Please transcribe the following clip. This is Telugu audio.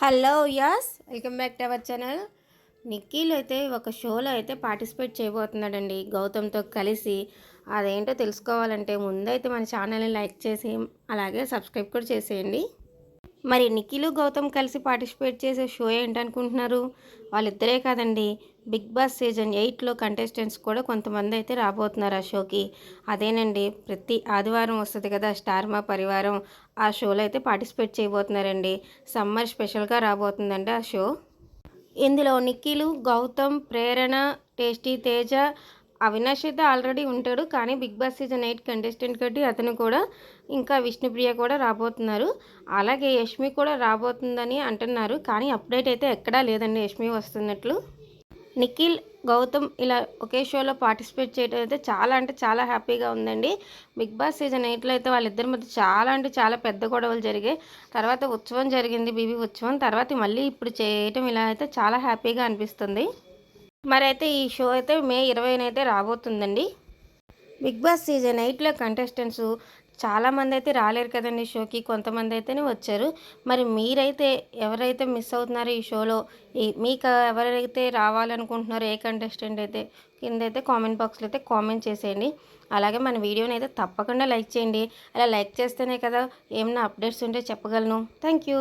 Hello as welcome back to our channel. నిక్కీలు అయితే ఒక షోలో అయితే పార్టిసిపేట్ చేయబోతున్నాడండి. గౌతమ్తో కలిసి అదేంటో తెలుసుకోవాలంటే ముందైతే మన ఛానల్ని లైక్ చేసి అలాగే సబ్స్క్రైబ్ కూడా చేసేయండి. మరి నిఖిలు గౌతమ్ కలిసి పార్టిసిపేట్ చేసే షో ఏంటనుకుంటున్నారు? వాళ్ళిద్దరే కాదండి. బిగ్ బాస్ సీజన్ ఎయిట్లో కంటెస్టెంట్స్ కూడా కొంతమంది అయితే రాబోతున్నారు ఆ షోకి. అదేనండి ప్రతి ఆదివారం వస్తుంది కదా స్టార్ మా పరివారం. ఆ షోలో అయితే పార్టిసిపేట్ చేయబోతున్నారండి. సమ్మర్ స్పెషల్గా రాబోతుందండి ఆ షో. ఇందులో నిఖిలు గౌతమ్ ప్రేరణ టేస్టీ తేజ అవినాష్ అయితే ఆల్రెడీ ఉంటాడు కానీ Bigg Boss season eight contestant కట్టి అతను కూడా ఇంకా విష్ణుప్రియ కూడా రాబోతున్నారు. అలాగే యష్మి కూడా రాబోతుందని అంటున్నారు కానీ అప్డేట్ అయితే ఎక్కడా లేదండి యష్మి వస్తున్నట్లు. నిఖిల్ గౌతమ్ ఇలా ఒకే షోలో పార్టిసిపేట్ చేయడం అయితే చాలా అంటే చాలా హ్యాపీగా ఉందండి. బిగ్ బాస్ సీజన్ ఎయిట్లో అయితే వాళ్ళిద్దరి మధ్య చాలా అంటే చాలా పెద్ద గొడవలు జరిగాయి. తర్వాత ఉత్సవం జరిగింది బీబీ ఉత్సవం. తర్వాత మళ్ళీ ఇప్పుడు చేయటం ఇలా అయితే చాలా హ్యాపీగా అనిపిస్తుంది. మరి అయితే ఈ షో అయితే మే ఇరవైనైతే రాబోతుందండి. బిగ్ బాస్ సీజన్ ఎయిట్లో కంటెస్టెంట్స్ చాలామంది అయితే రాలేరు కదండి షోకి కొంతమంది అయితేనే వచ్చారు. మరి మీరైతే ఎవరైతే మిస్ అవుతున్నారో ఈ షోలో ఈ మీకు ఎవరైతే రావాలనుకుంటున్నారో ఏ కంటెస్టెంట్ అయితే కింద అయితే కామెంట్ బాక్స్లో అయితే కామెంట్ చేసేయండి. అలాగే మన వీడియోని అయితే తప్పకుండా లైక్ చేయండి. అలా లైక్ చేస్తేనే కదా ఏమైనా అప్డేట్స్ ఉంటే చెప్పగలను. Thank you.